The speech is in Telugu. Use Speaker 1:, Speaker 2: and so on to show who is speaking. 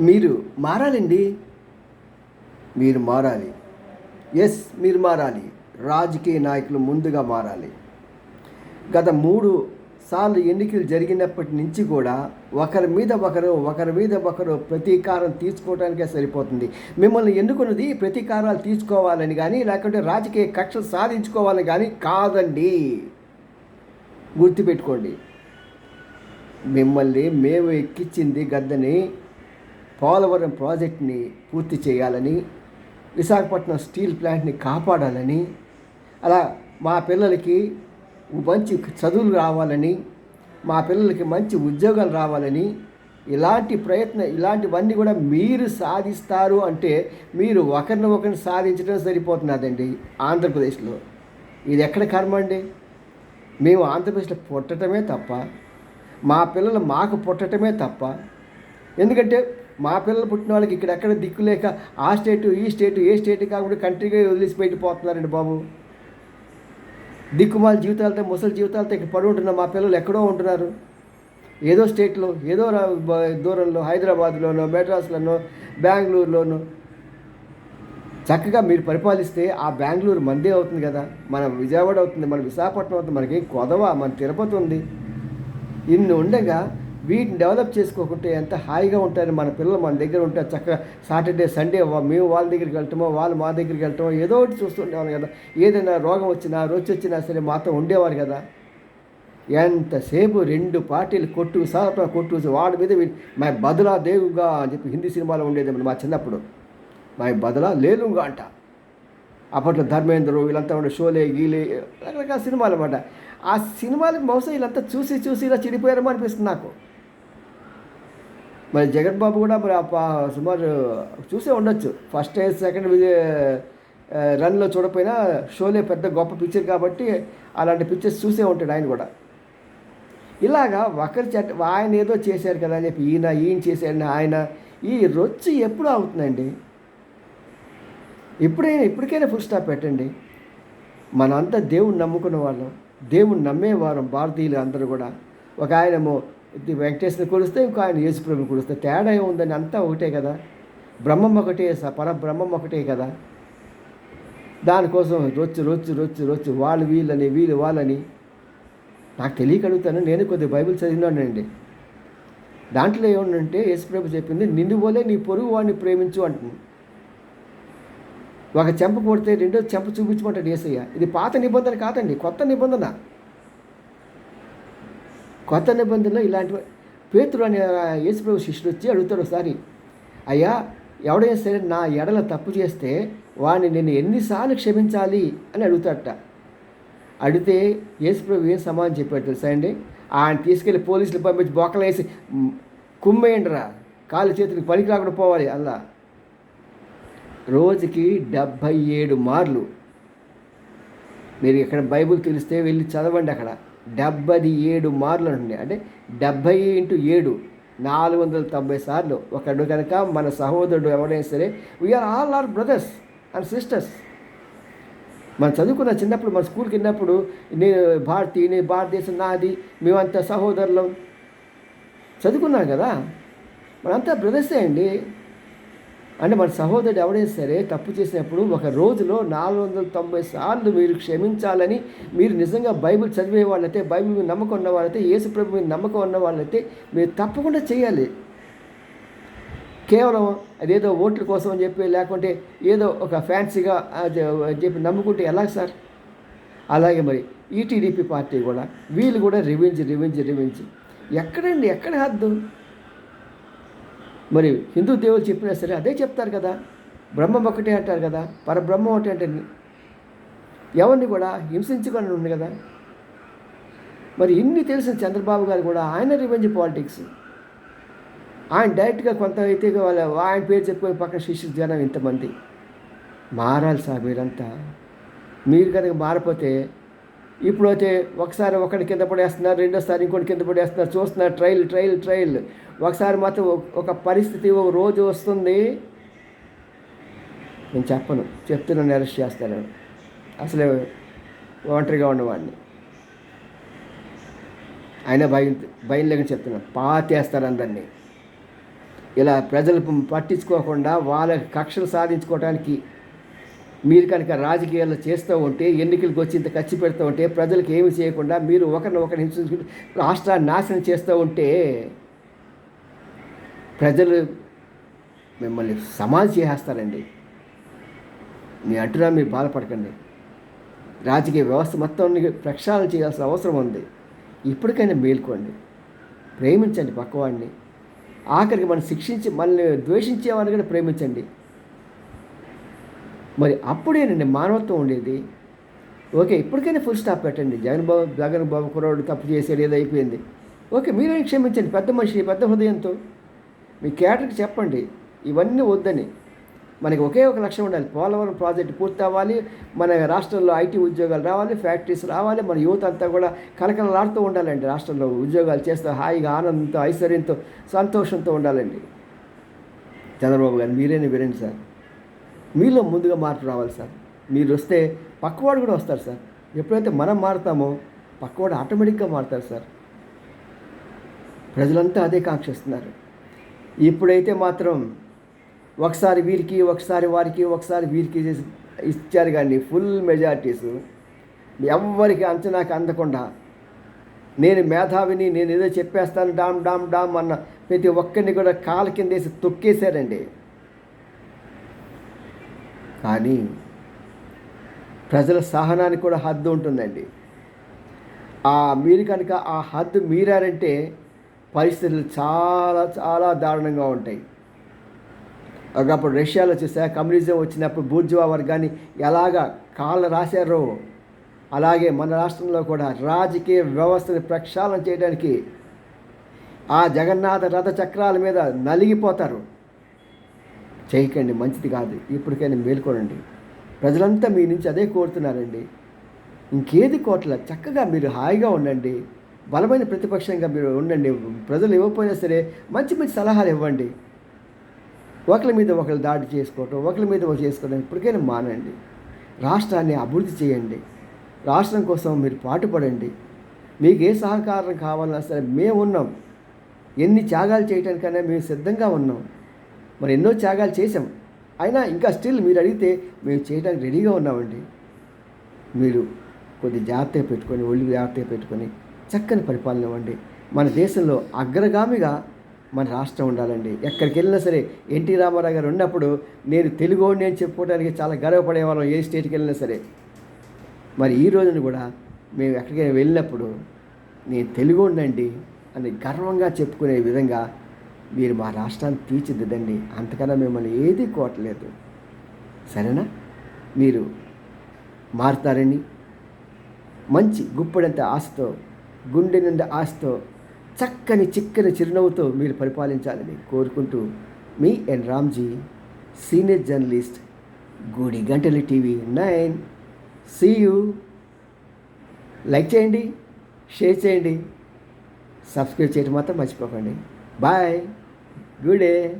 Speaker 1: మీరు మారాలండి. మీరు మారాలి. ఎస్ మీరు మారాలి. రాజకీయ నాయకులు ముందుగా మారాలి. గత మూడు సార్లు ఎన్నికలు జరిగినప్పటి నుంచి కూడా ఒకరి మీద ఒకరు ఒకరి మీద ఒకరు ప్రతీకారం తీసుకోవడానికే సరిపోతుంది. మిమ్మల్ని ఎన్నుకున్నది ప్రతీకారాలు తీసుకోవాలని కానీ లేకుంటే రాజకీయ కక్షలు సాధించుకోవాలని కానీ కాదండి. గుర్తుపెట్టుకోండి. మిమ్మల్ని మేము ఎక్కించింది గద్దని పోలవరం ప్రాజెక్ట్ని పూర్తి చేయాలని విశాఖపట్నం స్టీల్ ప్లాంట్ని కాపాడాలని అలా మా పిల్లలకి మంచి చదువులు రావాలని మా పిల్లలకి మంచి ఉద్యోగాలు రావాలని ఇలాంటి ప్రయత్నం ఇలాంటివన్నీ కూడా మీరు సాధిస్తారు అంటే మీరు ఒకరిని ఒకరిని సాధించడం సరిపోతున్నదండి ఆంధ్రప్రదేశ్లో. ఇది ఎక్కడ కర్మ అండి? మేము ఆంధ్రప్రదేశ్లో పుట్టడమే తప్ప మా పిల్లలు మాకు పుట్టడమే తప్ప ఎందుకంటే మా పిల్లలు పుట్టిన వాళ్ళకి ఇక్కడ ఎక్కడ దిక్కు లేక ఆ స్టేటు ఈ స్టేటు ఏ స్టేట్ కాకుండా కంట్రీగా వదిలేసి పోతున్నారండి బాబు. దిక్కుమాల జీవితాలతో ముసలి జీవితాలతో ఇక్కడ పడి ఉంటున్న మా పిల్లలు ఎక్కడో ఉంటున్నారు. ఏదో స్టేట్లో ఏదో రా- బ- దూరంలో హైదరాబాద్లోనో మెడ్రాస్లోనో బెంగళూరులోనో. చక్కగా మీరు పరిపాలిస్తే ఆ బెంగళూరు మందే అవుతుంది కదా. మన విజయవాడ అవుతుంది మన విశాఖపట్నం అవుతుంది మనకి కొదవ మన తిరుపతి ఉంది. ఇన్ని ఉండగా వీటిని డెవలప్ చేసుకోకుంటే ఎంత హాయిగా ఉంటారని మన పిల్లలు మన దగ్గర ఉంటే చక్కగా సాటర్డే సండే మేము వాళ్ళ దగ్గరికి వెళ్ళటమో వాళ్ళు మా దగ్గరికి వెళ్ళటమో ఏదో ఒకటి చూస్తుండేవారు కదా. ఏదైనా రోగం వచ్చినా రోజు వచ్చినా సరే మాతో ఉండేవారు కదా. ఎంతసేపు రెండు పార్టీలు కొట్టు సాప కొట్టు వాడి మీద మా బదులా దేవుగా అని చెప్పి హిందీ సినిమాలో ఉండేది మా చిన్నప్పుడు. మా బదులా లేలుగా అంట. అప్పట్లో ధర్మేంద్రు వీళ్ళంతా ఉండే షోలే గీలే రకరకాల సినిమాలు అనమాట ఆ సినిమాలకు బహుశా వీళ్ళంతా చూసి చూసి ఇలా చెడిపోయారేమో అనిపిస్తుంది నాకు. మరి జగన్ బాబు కూడా మరి ఆ పా- సుమారు చూసే ఉండొచ్చు. ఫస్ట్ సెకండ్ రన్లో చూడపోయినా షోలే పెద్ద గొప్ప పిక్చర్ కాబట్టి అలాంటి పిక్చర్స్ చూసే ఉంటాడు ఆయన కూడా. ఇలాగా ఒకరి చట్ట ఆయన ఏదో చేశారు కదా అని చెప్పి ఈయన ఈయన చేశాడని ఆయన ఈ రొచ్చు ఎప్పుడు అవుతుందండి ఇప్పుడైనా ఇప్పటికైనా ఫుల్ స్టాప్ పెట్టండి. మనంతా దేవుణ్ణి నమ్ముకున్న వాళ్ళం. దేవుణ్ణి నమ్మేవారం భారతీయులు అందరూ కూడా. ఒక ఆయనేమో ఇది వెంకటేశ్వరుని కొలిస్తే ఇంకా ఆయన యేసుప్రభుని కొలుస్తే. తేడా ఏముందని అంతా ఒకటే కదా. బ్రహ్మం ఒకటే స- పరబ్రహ్మం ఒకటే కదా. దానికోసం రొచ్చు రొచ్చు రొచ్చు రొచ్చు వాళ్ళు వీళ్ళని వీళ్ళు వాళ్ళని. నాకు తెలియకడుగుతాను. నేను కొద్దిగా బైబిల్ చదివినానండి దాంట్లో ఏమంటే యేసుప్రభు చెప్పింది నిన్ను పోలే నీ పొరుగు వాడిని ప్రేమించు అంటుంది. ఒక చెంప కొడితే రెండో చెంప చూపించమంటాడు ఏసయ్య ఇది పాత నిబంధన కాదండి కొత్త నిబంధన. కొత్త నిబంధనలో ఇలాంటి పేతురు అనే యేసుప్రభు శిష్యుడు వచ్చి అడుగుతాడు ఒకసారి అయ్యా ఎవడైనా సరే నా ఎడల తప్పు చేస్తే వాడిని నేను ఎన్నిసార్లు క్షమించాలి? అని అడుగుతాడట. అడిగితే యేసుప్రభు ఏం సమాధానం చెప్పాడు తెలుసా అండి? ఆయన తీసుకెళ్ళి పోలీసులు పంపించి బొక్కలు వేసి కుమ్మేయండిరా కాలు చేతులకు పనికి రాకుండా పోవాలి అలా. రోజుకి డెబ్భై ఏడు మార్లు. మీరు ఇక్కడ బైబిల్ తెలిస్తే వెళ్ళి చదవండి అక్కడ. డెబ్బై ఏడు మార్లు అంటుంది అంటే డెబ్భై ఇంటూ ఏడు నాలుగు వందల తొంభై సార్లు. ఒకడు కనుక మన సహోదరుడు ఎవరైనా సరే we are all are brothers and sisters మనం చదువుకున్న చిన్నప్పుడు మన స్కూల్కి వెళ్ళినప్పుడు నేను భారతీయ నేను భారతదేశం నాది మేమంతా సహోదరులం. చదువుకున్నాం కదా? మనంతా బ్రదర్సే అండి. అంటే మన సహోదరుడు ఎవడైనా సరే తప్పు చేసినప్పుడు ఒక రోజులో నాలుగు వందల తొంభై సార్లు మీరు క్షమించాలని మీరు నిజంగా బైబిల్ చదివే వాళ్ళైతే బైబిల్ మీద నమ్మకం ఉన్న వాళ్ళైతే యేసు ప్రభు మీద నమ్మకం ఉన్న వాళ్ళైతే మీరు తప్పకుండా చేయాలి. కేవలం అదేదో ఓట్ల కోసం అని చెప్పి లేకుంటే ఏదో ఒక ఫ్యాన్సీగా అని చెప్పి నమ్ముకుంటే ఎలా సార్? అలాగే మరి ఈటీడీపీ పార్టీ కూడా వీళ్ళు కూడా రివెంజ్ రివెంజ్ రివెంజ్. ఎక్కడండి ఎక్కడ హద్దు? మరి హిందూ దేవులు చెప్పినా సరే అదే చెప్తారు కదా. బ్రహ్మం ఒకటే అంటారు కదా. పరబ్రహ్మం ఒకటే అంటే ఎవరిని కూడా హింసించుకొని ఉంది కదా. మరి ఇన్ని తెలిసిన చంద్రబాబు గారు కూడా ఆయన రివెంజ్ పాలిటిక్స్ ఆయన డైరెక్ట్గా కొంత అయితే వాళ్ళ ఆయన పేరు చెప్పుకొని పక్కన శిష్యు జనం ఇంతమంది. మారాలి సార్ మీరంతా. మీరు కనుక మారిపోతే ఇప్పుడు అయితే ఒకసారి ఒకటి కింద పడేస్తున్నారు రెండోసారి ఇంకోటి కింద పడేస్తున్నారు. చూస్తున్నారు ట్రైల్ ట్రైల్ ట్రైల్ ఒకసారి మాత్రం ఒక- పరిస్థితి ఒక రోజు వస్తుంది. నేను చెప్పను చెప్తున్నాను అరెస్ట్ చేస్తాను. అసలే ఒంటరిగా ఉన్నవాడిని. అయినా భయం భయం లేక చెప్తున్నాను పాతేస్తారు అందరినీ. ఇలా ప్రజలు పట్టించుకోకుండా వాళ్ళ కక్షలు సాధించుకోవడానికి మీరు కనుక రాజకీయాలు చేస్తూ ఉంటే ఎన్నికలకు వచ్చి ఇంత ఖర్చు పెడుతూ ఉంటే ప్రజలకు ఏమి చేయకుండా మీరు ఒకరిని ఒకరిని హింసించుకుంటూ రాష్ట్రాన్ని నాశనం చేస్తూ ఉంటే ప్రజలు మిమ్మల్ని సమాధి చేసేస్తారండి. మీ అంటున్నా మీరు బాధపడకండి. రాజకీయ వ్యవస్థ మొత్తం ప్రక్షాళన చేయాల్సిన అవసరం ఉంది. ఇప్పటికైనా మేల్కోండి. ప్రేమించండి పక్కవాడిని. ఆఖరికి మనం శిక్షించి మనల్ని ద్వేషించేవాడిని కూడా ప్రేమించండి. మరి అప్పుడేనండి మానవత్వం ఉండేది. ఓకే ఇప్పటికైనా ఫుల్ స్టాప్ పెట్టండి. జగన్ బాబు జగన్ బాబు కురవాడు తప్పు చేసేది ఏదో అయిపోయింది. ఓకే మీరే క్షమించండి పెద్ద మనిషి పెద్ద హృదయంతో. మీ క్యాటర్కి చెప్పండి. ఇవన్నీ వద్దని. మనకి ఒకే ఒక లక్ష్యం ఉండాలి. పోలవరం ప్రాజెక్ట్ పూర్తి అవ్వాలి మన రాష్ట్రంలో ఐటీ ఉద్యోగాలు రావాలి ఫ్యాక్టరీస్ రావాలి మన యువత అంతా కూడా కలకలలాడుతూ ఉండాలండి రాష్ట్రంలో. ఉద్యోగాలు చేస్తూ హాయిగా ఆనందంతో ఐశ్వర్యంతో సంతోషంతో ఉండాలండి. చంద్రబాబు గారు మీరేనే వినండి సార్? మీలో ముందుగా మార్పు రావాలి సార్. మీరు వస్తే పక్కవాడు కూడా వస్తారు సార్. ఎప్పుడైతే మనం మారుతామో పక్కవాడు ఆటోమేటిక్గా మారుతారు సార్. ప్రజలంతా అదే కాంక్షిస్తున్నారు. ఇప్పుడైతే మాత్రం ఒకసారి వీరికి ఒకసారి వారికి ఒకసారి వీరికి చేసి ఇచ్చారు కానీ ఫుల్ మెజారిటీస్. ఎవరికి అంచనాకి అందకుండా నేను మేధావిని నేను ఏదో చెప్పేస్తాను డామ్ డామ్ డామ్ అన్న ప్రతి ఒక్కరిని కూడా కాలు కిందేసి తొక్కేశారండి. కానీ ప్రజల సహనానికి కూడా హద్దు ఉంటుందండి. ఆ మీరు కనుక ఆ హద్దు మీరారంటే పరిస్థితులు చాలా చాలా దారుణంగా ఉంటాయి. ఒకప్పుడు రష్యాలో చూసా కమ్యూనిజం వచ్చినప్పుడు బూర్జువా వర్గాన్ని ఎలాగ కాళ్ళు రాశారో అలాగే మన రాష్ట్రంలో కూడా రాజకీయ వ్యవస్థని ప్రక్షాళన చేయడానికి ఆ జగన్నాథ రథ చక్రాల మీద నలిగిపోతారు. చేయకండి మంచిది కాదు. ఇప్పటికైనా మేల్కొనండి. ప్రజలంతా మీ నుంచి అదే కోరుతున్నారండి. ఇంకేది కోట్ల చక్కగా మీరు హాయిగా ఉండండి. బలమైన ప్రతిపక్షంగా మీరు ఉండండి. ప్రజలు ఇవ్వకపోయినా సరే మంచి మంచి సలహాలు ఇవ్వండి. ఒకరి మీద ఒకరు దాడి చేసుకోవటం ఒకరి మీద ఒకరు చేసుకోవడం ఇప్పటికైనా మానండి. రాష్ట్రాన్ని అభివృద్ధి చేయండి. రాష్ట్రం కోసం మీరు పాటుపడండి. మీకు ఏ సహకారం కావాలన్నా సరే మేము ఉన్నాం ఎన్ని త్యాగాలు చేయడానికైనా మేము సిద్ధంగా ఉన్నాం. మరి ఎన్నో త్యాగాలు చేసాం అయినా ఇంకా స్టిల్ మీరు అడిగితే మేము చేయడానికి రెడీగా ఉన్నామండి. మీరు కొద్ది జాగ్రత్తగా పెట్టుకొని ఒళ్ళు జాగ్రత్తగా పెట్టుకొని చక్కని పరిపాలన ఇవ్వండి. మన దేశంలో అగ్రగామిగా మన రాష్ట్రం ఉండాలండి. ఎక్కడికి వెళ్ళినా సరే ఎన్టీ రామారావు గారు ఉన్నప్పుడు నేను తెలుగుని అని చెప్పుకోవడానికి చాలా గర్వపడేవాళ్ళం ఏ స్టేట్కి వెళ్ళినా సరే. మరి ఈ రోజున కూడా మేము ఎక్కడికైనా వెళ్ళినప్పుడు నేను తెలుగు ఉండండి అని గర్వంగా చెప్పుకునే విధంగా మీరు మా రాష్ట్రాన్ని తీర్చిదిద్దండి. అంతకన్నా మిమ్మల్ని ఏది కోటలేదు. సరేనా? మీరు మారుతారని మంచి గుప్పడంత ఆశతో గుండె నుండి ఆశతో చక్కని చిక్కని చిరునవ్వుతో మీరు పరిపాలించాలని కోరుకుంటూ మీ ఎన్. రామ్జీ సీనియర్ జర్నలిస్ట్ గూడి గంటలి TV nine. See you like చేయండి షేర్ చేయండి. సబ్స్క్రైబ్ చేయడం మాత్రం మర్చిపోకండి. Bye. Good day.